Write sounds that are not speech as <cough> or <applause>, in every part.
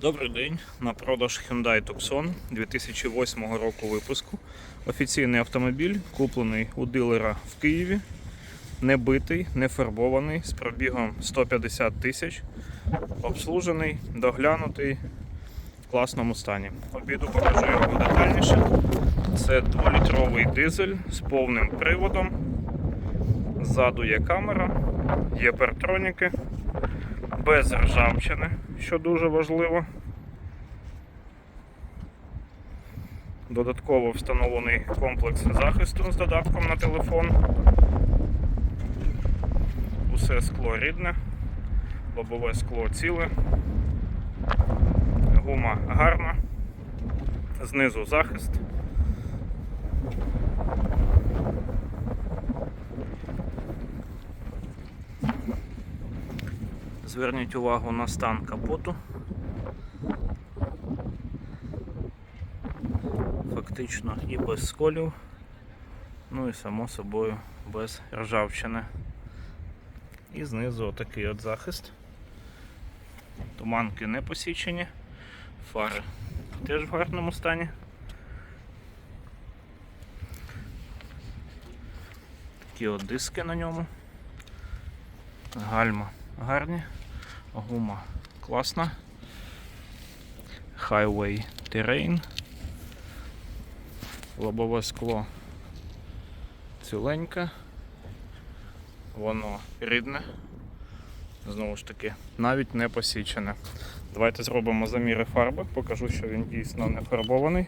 Добрий день. На продаж Hyundai Tucson 2008 року випуску. Офіційний автомобіль, куплений у дилера в Києві. Не битий, не фарбований, з пробігом 150 тисяч. Обслужений, доглянутий в класному стані. Обіду покажу його детальніше. Це 2-літровий дизель з повним приводом. Ззаду є камера, є партроніки без ржавчини, що дуже важливо. Додатково встановлений комплекс захисту з додатком на телефон. Усе скло рідне, лобове скло ціле, гума гарна, знизу захист. Зверніть увагу на стан капоту. Фактично і без сколів, ну і само собою без ржавчини. І знизу отакий от захист. Туманки не посічені, фари теж в гарному стані. Такі от диски на ньому. Гальма гарні, гума класна. Highway Terrain. Лобове скло ціленьке. Воно рідне. Знову ж таки, навіть не посічене. Давайте зробимо заміри фарби, покажу, що він дійсно не фарбований.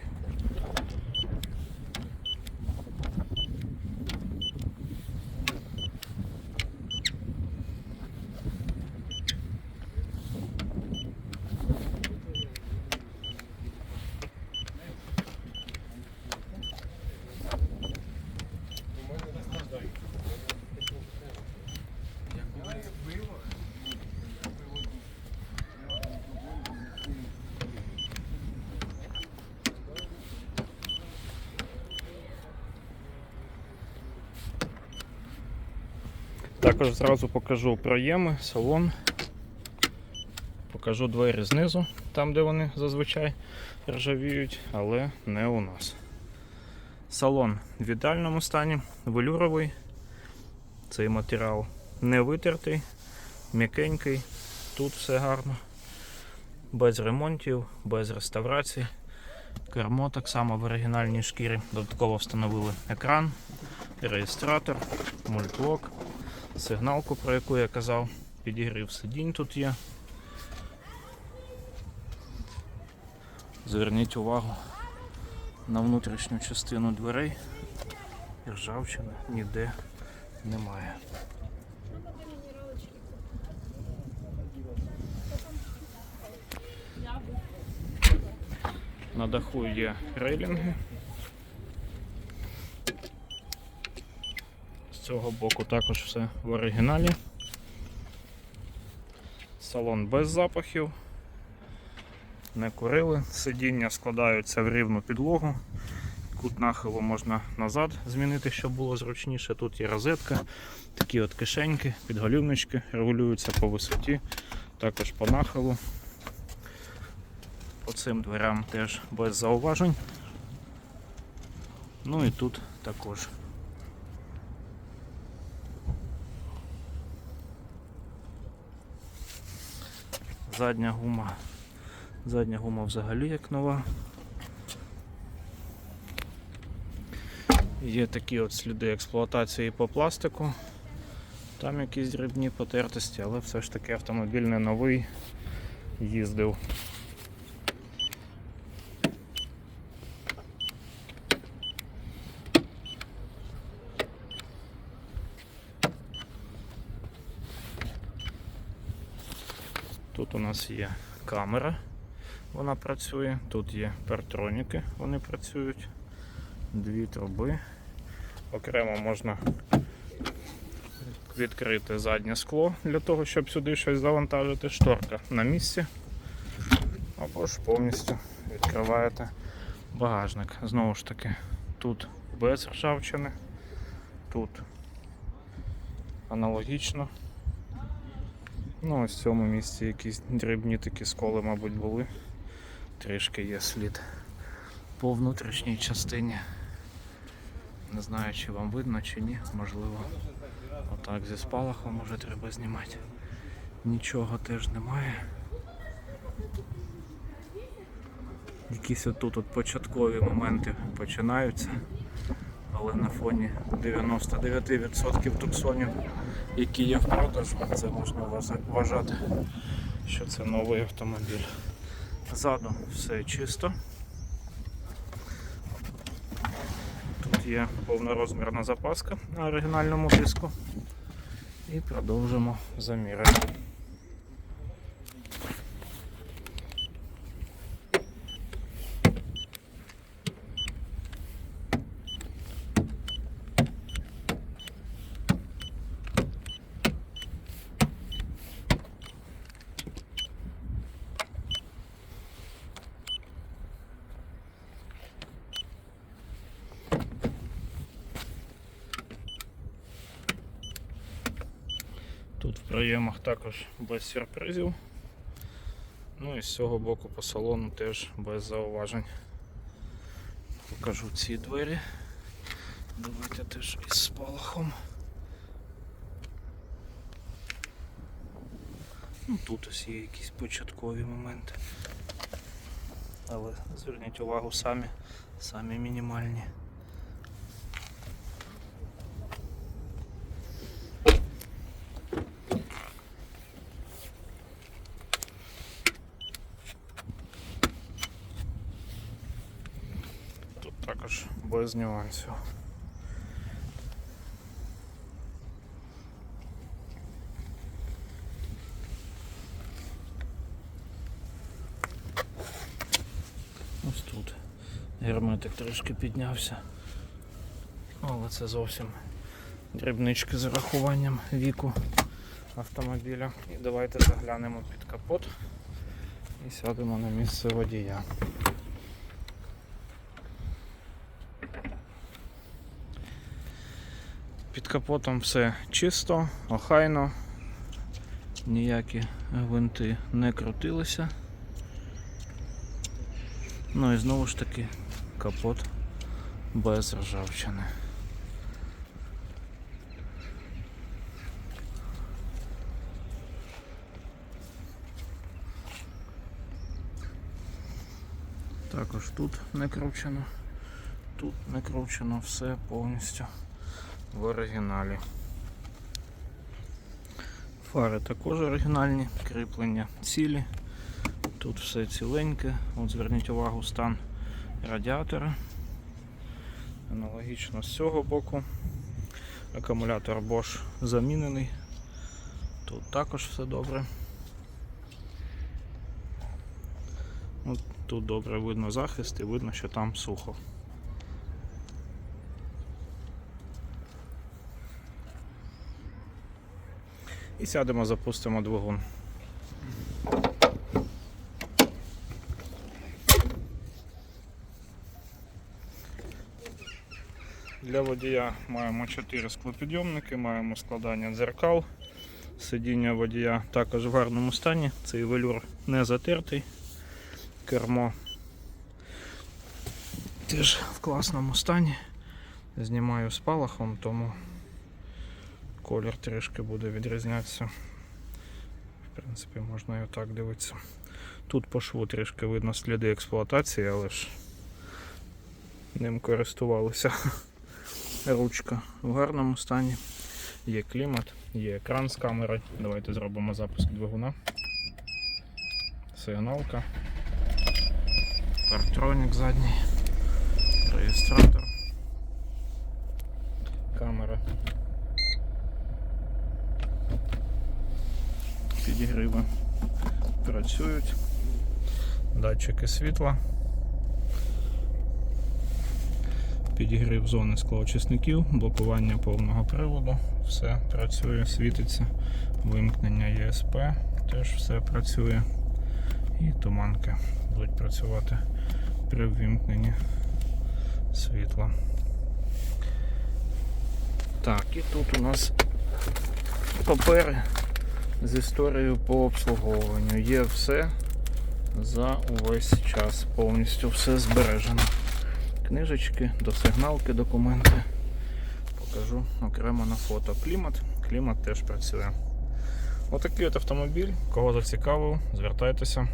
Також зразу покажу проєми, салон. Покажу двері знизу, там де вони зазвичай ржавіють, але не у нас. Салон в ідеальному стані, велюровий. Цей матеріал не витертий, м'якенький, тут все гарно, без ремонтів, без реставрацій. Кермо так само в оригінальній шкірі. Додатково встановили екран, реєстратор, мультблок сигналку, про яку я казав, підігрів сидінь тут є. Зверніть увагу на внутрішню частину дверей. Ржавчини ніде немає. На даху є рейлінги. З цього боку також все в оригіналі. Салон без запахів. Не курили. Сидіння складаються в рівну підлогу. Кут нахилу можна назад змінити, щоб було зручніше. Тут є розетка, такі от кишеньки, підголівнички регулюються по висоті, також по нахилу. По цим дверям теж без зауважень. Ну і тут також. Задня гума. Задня гума взагалі як нова. Є такі от сліди експлуатації по пластику. Там якісь дрібні потертості, але все ж таки автомобіль не новий їздив. Тут у нас є камера, вона працює, тут є партроніки, вони працюють, дві труби. Окремо можна відкрити заднє скло для того, щоб сюди щось завантажити. Шторка на місці. Або ж повністю відкриваєте багажник. Знову ж таки, тут без ржавчини, тут аналогічно. Ну, ось в цьому місці якісь дрібні такі сколи, мабуть, були. Трішки є слід по внутрішній частині. Не знаю, чи вам видно, чи ні, можливо. Отак зі спалахом може треба знімати. Нічого теж немає. Якісь отут от початкові моменти починаються, але на фоні 99% туксонів, які є в продажу, це можна вважати, що це новий автомобіль. Ззаду все чисто. Тут є повнорозмірна запаска на оригінальному диску. І продовжимо заміри. Тут в проємах також без сюрпризів. Ну і з цього боку по салону теж без зауважень. Покажу ці двері. Давайте теж із спалахом. Ну, тут ось є якісь початкові моменти. Але зверніть увагу самі, самі мінімальні. Тут також без нюансів. Ось тут герметик трішки піднявся. Але це зовсім дрібнички з урахуванням віку автомобіля. І давайте заглянемо під капот і сядемо на місце водія. Під капотом все чисто, охайно, ніякі гвинти не крутилися. Ну і знову ж таки капот без ржавчини. Також тут не кручено, тут не кручено, все повністю в оригіналі. Фари також оригінальні, кріплення цілі. Тут все ціленьке. От зверніть увагу стан радіатора. Аналогічно з цього боку. Акумулятор Bosch замінений. Тут також все добре. От тут добре видно захист і видно, що там сухо. І сядемо, запустимо двигун. Для водія маємо 4 склопідйомники, маємо складання дзеркал. Сидіння водія також в гарному стані. Цей велюр не затертий. Кермо теж в класному стані. Знімаю спалахом, тому колір трішки буде відрізнятися. В принципі, можна і отак дивитися. Тут по шву трішки видно сліди експлуатації, але ж ним користувалися. <laughs> Ручка в гарному стані. Є клімат, є екран з камерою. Давайте зробимо запуск двигуна. Сигналка. Парктронік задній. Реєстратор. Камера. Підігриви працюють. Датчики світла. Підігрів зони склоочисників, блокування повного приводу, все працює, світиться, вимкнення ЄСП, теж все працює. І туманки будуть працювати при ввімкненні світла. Так, і тут у нас папери з історією по обслуговуванню. Є все за увесь час. Повністю все збережено. Книжечки, досигналки, документи. Покажу окремо на фото. Клімат. Клімат теж працює. Отакий от автомобіль. Кого зацікавив, звертайтеся.